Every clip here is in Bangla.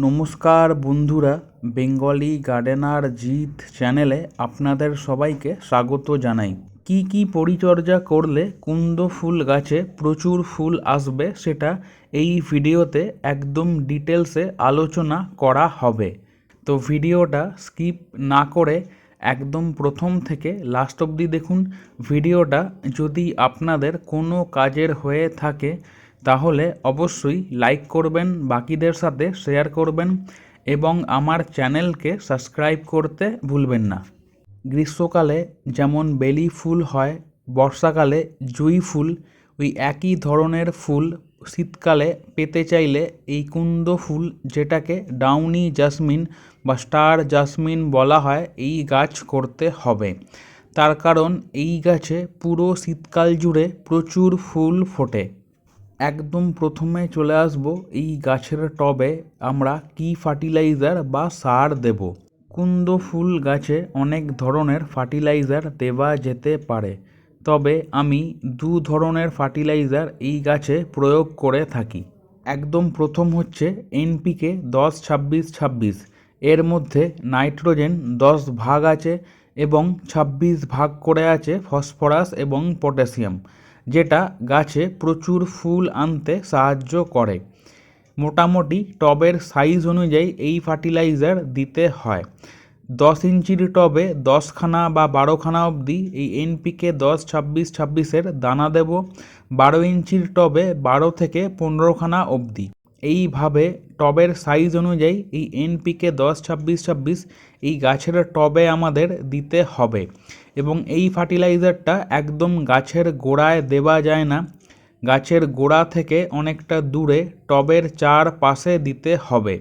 নমস্কার বন্ধুরা, বেঙ্গলি গার্ডেনার জিৎ চ্যানেলে আপনাদের সবাইকে স্বাগত জানাই। কি কি পরিচর্যা করলে কুন্দ ফুল গাছে প্রচুর ফুল আসবে সেটা এই ভিডিওতে একদম ডিটেলসে আলোচনা করা হবে। তো ভিডিওটা স্কিপ না করে একদম প্রথম থেকে লাস্ট অবধি দেখুন। ভিডিওটা যদি আপনাদের কোনো কাজের হয়ে থাকে তাহলে অবশ্যই লাইক করবেন, বাকিদের সাথে শেয়ার করবেন এবং আমার চ্যানেলকে সাবস্ক্রাইব করতে ভুলবেন না। গ্রীষ্মকালে যেমন বেলি ফুল হয়, বর্ষাকালে জুঁই ফুল, ওই একই ধরনের ফুল শীতকালে পেতে চাইলে এই কুন্দ ফুল যেটাকে ডাউনি জাসমিন বা স্টার জাসমিন বলা হয়, এই গাছ করতে হবে। তার কারণ এই গাছে পুরো শীতকাল জুড়ে প্রচুর ফুল ফোটে। একদম প্রথমে চলে আসব এই গাছের টবে আমরা কি ফার্টিলাইজার বা সার দেব। কুন্দ ফুল গাছে অনেক ধরনের ফার্টিলাইজার দেওয়া যেতে পারে, তবে আমি দু ধরনের ফার্টিলাইজার এই গাছে প্রয়োগ করে থাকি। একদম প্রথম হচ্ছে এনপিকে দশ ছাব্বিশ ছাব্বিশ, এর মধ্যে নাইট্রোজেন দশ ভাগ আছে এবং ছাব্বিশ ভাগ করে আছে ফসফরাস এবং পটাশিয়াম। যেটা গাছে প্রচুর ফুল আনতে সাহায্য করে। মোটামুটি টবের সাইজ অনুযায়ী এই ফার্টিলাইজার দিতে হয়। দশ ইঞ্চির টবে দশখানা বা বারোখানা অবধি এই এনপিকে দশ, ছাব্বিশ, ছাব্বিশের দানা দেব। বারো ইঞ্চির টবে বারো থেকে পনেরোখানা অবধি। এইভাবে টবের সাইজ অনুযায়ী এই এনপিকে দশ, ছাব্বিশ ছাব্বিশ এই গাছের টবে আমাদের দিতে হবে। এবং এই ফার্টিলাইজারটা একদম গাছের গোড়ায় দেওয়া যায় না। গাছের গোড়া থেকে অনেকটা দূরে টবের চার পাশে দিতে হবে।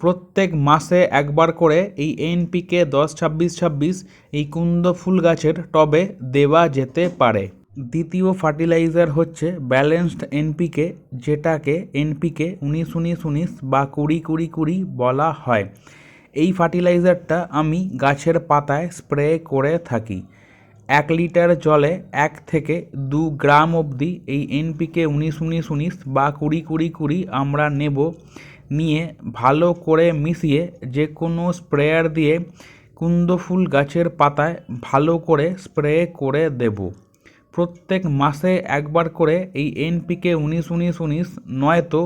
প্রত্যেক মাসে একবার করে এই এনপিকে দশ, ছাব্বিশ ছাব্বিশ এই কুন্দ ফুল গাছের টবে দেওয়া যেতে পারে। দ্বিতীয় ফার্টিলাইজার হচ্ছে ব্যালেন্সড এনপিকে, যেটাকে এনপিকে উনিশ উনিশ উনিশ বা কুড়ি কুড়ি কুড়ি বলা হয়। এই ফার্টিলাইজারটা আমি গাছের পাতায় স্প্রে করে থাকি। এক লিটার জলে এক থেকে দু গ্রাম অবধি এই এনপিকে উনিশ উনিশ উনিশ বা কুড়ি কুড়ি কুড়ি আমরা নেব। নিয়ে ভালো করে মিশিয়ে যে কোনো স্প্রেয়ার দিয়ে কুন্দ ফুল গাছের পাতায় ভালো করে স্প্রে করে দেব। প্রত্যেক মাসে একবার করে এই এনপিকে উনিশ উনিশ উনিশ, নয়তো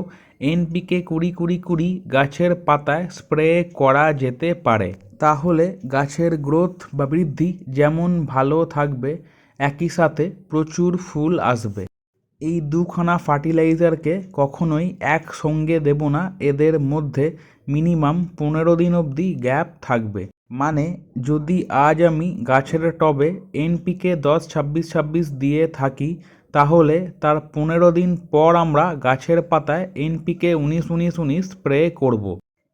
এনপিকে কুড়ি কুড়ি কুড়ি গাছের পাতায় স্প্রে করা যেতে পারে। তাহলে গাছের গ্রোথ বা বৃদ্ধি যেমন ভালো থাকবে, একই সাথে প্রচুর ফুল আসবে। এই দুখানা ফার্টিলাইজারকে কখনোই একসঙ্গে দেব না, এদের মধ্যে মিনিমাম পনেরো দিন অবধি গ্যাপ থাকবে। মানে যদি আজ আমি গাছের টবে এনপিকে দশ ছাব্বিশ ছাব্বিশ দিয়ে থাকি, তাহলে তার পনেরো দিন পর আমরা গাছের পাতায় এনপিকে উনিশ উনিশ উনিশ স্প্রে করব।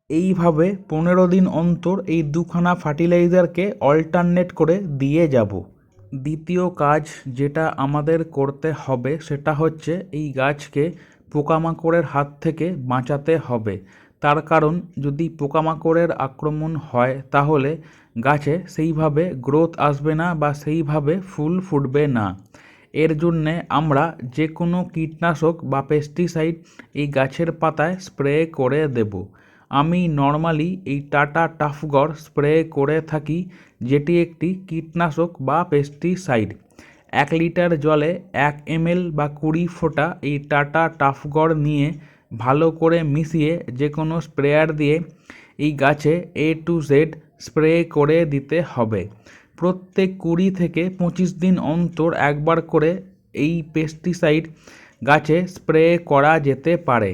এইভাবে পনেরো দিন অন্তর এই দুখানা ফার্টিলাইজারকে অল্টারনেট করে দিয়ে যাব দ্বিতীয় কাজ যেটা আমাদের করতে হবে, সেটা হচ্ছে এই গাছকে পোকামাকড়ের হাত থেকে বাঁচাতে হবে তার কারণ যদি পোকামাকড়ের আক্রমণ হয় তাহলে গাছে সেইভাবে গ্রোথ আসবে না বা সেইভাবে ফুল ফুটবে না। এর জন্যে আমরা যে কোনো কীটনাশক বা পেস্টিসাইড এই গাছের পাতায় স্প্রে করে দেব। আমি নর্মালি এই টাটা টাফগড় স্প্রে করে থাকি, যেটি একটি কীটনাশক বা পেস্টিসাইড। এক লিটার জলে এক এমএল বা কুড়ি ফোঁটা এই টাটা টাফগড় নিয়ে ভালো করে মিশিয়ে যে কোনো স্প্রেয়ার দিয়ে এই গাছে এ টু জেড স্প্রে করে দিতে হবে। প্রত্যেক কুড়ি থেকে পঁচিশ দিন অন্তর একবার করে এই পেস্টিসাইড গাছে স্প্রে করা যেতে পারে।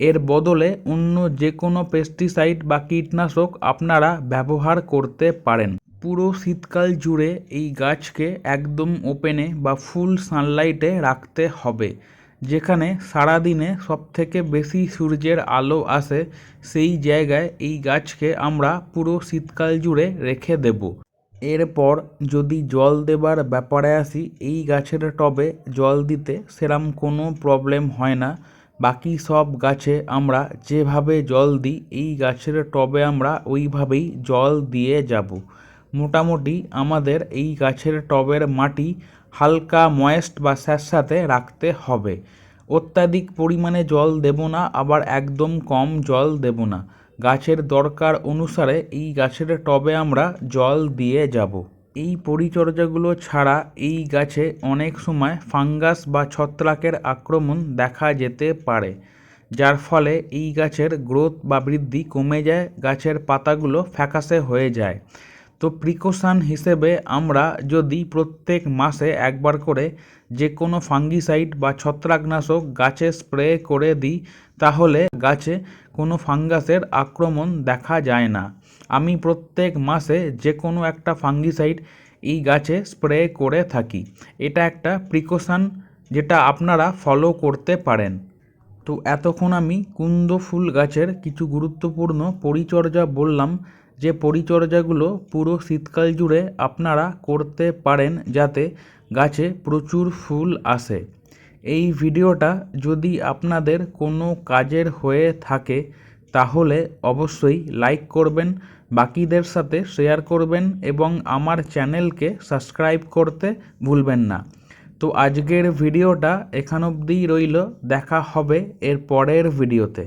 এর বদলে অন্য যে কোনো পেস্টিসাইড বা কীটনাশক আপনারা ব্যবহার করতে পারেন। পুরো শীতকাল জুড়ে এই গাছকে একদম ওপেনে বা ফুল সানলাইটে রাখতে হবে। যেখানে সারাদিনে সবথেকে বেশি সূর্যের আলো আসে, সেই জায়গায় এই গাছকে আমরা পুরো শীতকাল জুড়ে রেখে দেব। এরপর যদি জল দেবার ব্যাপারে আসি, এই গাছের টবে জল দিতে সেরম কোনো প্রবলেম হয় না। বাকি সব গাছে আমরা যেভাবে জল দিই, এই গাছের টবে আমরা ওইভাবেই জল দিয়ে যাব। মোটামুটি আমাদের এই গাছের টবের মাটি হালকা ময়েস্ট বা স্যাঁতস্যাঁতে রাখতে হবে। অত্যাধিক পরিমাণে জল দেব না, আবার একদম কম জল দেব না। গাছের দরকার অনুসারে এই গাছের টবে আমরা জল দিয়ে যাব। এই পরিচর্যাগুলো ছাড়া এই গাছে অনেক সময় ফাঙ্গাস বা ছত্রাকের আক্রমণ দেখা যেতে পারে, যার ফলে এই গাছের গ্রোথ বা বৃদ্ধি কমে যায়, গাছের পাতাগুলো ফ্যাকাশে হয়ে যায়। তো প্রিকশন হিসেবে আমরা যদি প্রত্যেক মাসে একবার করে যে কোনো ফাঙ্গিসাইড বা ছত্রাকনাশক গাছে স্প্রে করে দিই, তাহলে গাছে কোনো ফাঙ্গাসের আক্রমণ দেখা যায় না। আমি প্রত্যেক মাসে যে কোনো একটা ফাঙ্গিসাইড এই গাছে স্প্রে করে থাকি। এটা একটা প্রিকশন যেটা আপনারা ফলো করতে পারেন। তো এতক্ষণ আমি কুন্দ ফুল গাছের কিছু গুরুত্বপূর্ণ পরিচর্যা বললাম। যে পরিচর্যাগুলো পুরো শীতকাল জুড়ে আপনারা করতে পারেন যাতে গাছে প্রচুর ফুল আসে। এই ভিডিওটা যদি আপনাদের কোনো কাজের হয়ে থাকে, তাহলে অবশ্যই লাইক করবেন, বাকিদের সাথে শেয়ার করবেন এবং আমার চ্যানেলকে সাবস্ক্রাইব করতে ভুলবেন না। তো আজকের ভিডিওটা এখান অবধিই রইল, দেখা হবে এর পরের ভিডিওতে।